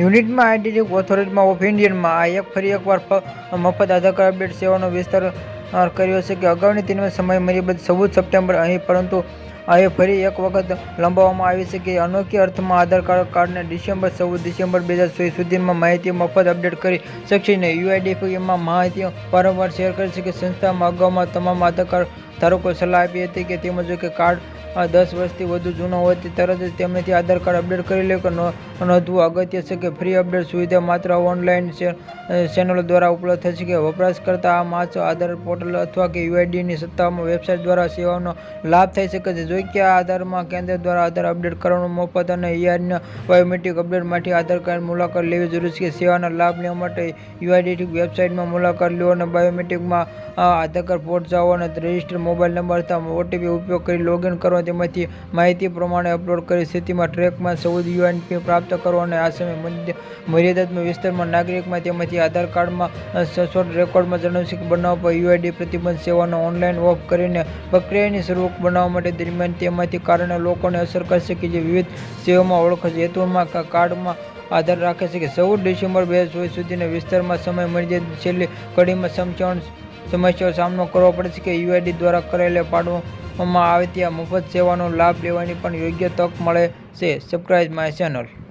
યુનિટમાં identity ઓથોરિટીમાં of ઇન્ડિયનમાં આ એક ફરી એકવાર મફત આધાર કાર્ડ અપડેટ સેવાનો વિસ્તાર કર્યો છે કે અગાઉની તેની સમય મર્યાદા ચૌદ સપ્ટેમ્બર અહીં, પરંતુ હવે ફરી એક વખત લંબાવવામાં આવી છે કે અનોખી અર્થમાં આધાર કાર્ડ કાર્ડને ડિસેમ્બર ચૌદ ડિસેમ્બર બે હજાર ચોવીસ સુધીમાં માહિતી મફત અપડેટ કરી શકશે નહીં. યુઆઈડીએફમાં માહિતી વારંવાર શેર કરી છે કે સંસ્થામાં અગાઉમાં તમામ આધાર કાર્ડ ધારકો સલાહ આપી હતી કે તેમજ કે કાર્ડ દસ વર્ષથી વધુ જૂનો તે તરત જ તેમનેથી આધાર કાર્ડ અપડેટ કરી લે કે નોંધવું અગત્ય છે કે ફ્રી અપડેટ સુવિધા માત્ર ઓનલાઈન ચેનલો દ્વારા ઉપલબ્ધ થશે કે વપરાશકર્તા આ માસ આધાર પોર્ટલ અથવા કે યુઆઈડીની સત્તામાં વેબસાઇટ દ્વારા સેવાનો લાભ થઈ શકે છે. જોઈ કે આ આધારમાં કેન્દ્ર દ્વારા આધાર અપડેટ કરવાનું મફત અને ઈઆરના બાયોમેટ્રિક અપડેટ માટે આધાર કાર્ડ મુલાકાત લેવી જરૂરી છે સેવાના લાભ લેવા માટે યુઆઈડી વેબસાઇટમાં મુલાકાત લો અને બાયોમેટ્રિકમાં આધાર કાર્ડ પોર્ટ જાઓ અને રજિસ્ટર મોબાઈલ નંબર અથવા ઓટીપી ઉપયોગ કરી લોગિન કરો તેમાંથી માહિતી પ્રમાણે અપલોડ કરી સ્થિતિમાં ટ્રેકમાં ચૌદ યુએનપી પ્રાપ્ત કરો અને આ સમય મર્યાદાત્મક વિસ્તારમાં નાગરિકમાં તેમાંથી આધાર કાર્ડમાં સચોટ રેકોર્ડમાં જણાવશે કે બનાવવા પર યુઆઈડી પ્રતિબંધ સેવાનો ઓનલાઈન ઓફ કરીને પ્રક્રિયાની શરૂઆત બનાવવા માટે દરમિયાન તેમાંથી કારણે લોકોને અસર કરશે કે જે વિવિધ સેવામાં ઓળખ છે. હેતુમાં કાર્ડમાં આધાર રાખે છે કે ચૌદ ડિસેમ્બર બે હજાર સુધીના વિસ્તારમાં સમય મર્યાદિત છેલ્લી કડીમાં સમચાવણ સમસ્યાઓ સામનો કરવો પડે છે કે યુઆઈડી દ્વારા કરેલા પાડવામાં આવે ત્યાં મફત સેવાનો લાભ લેવાની પણ યોગ્ય તક મળે છે. Subscribe my channel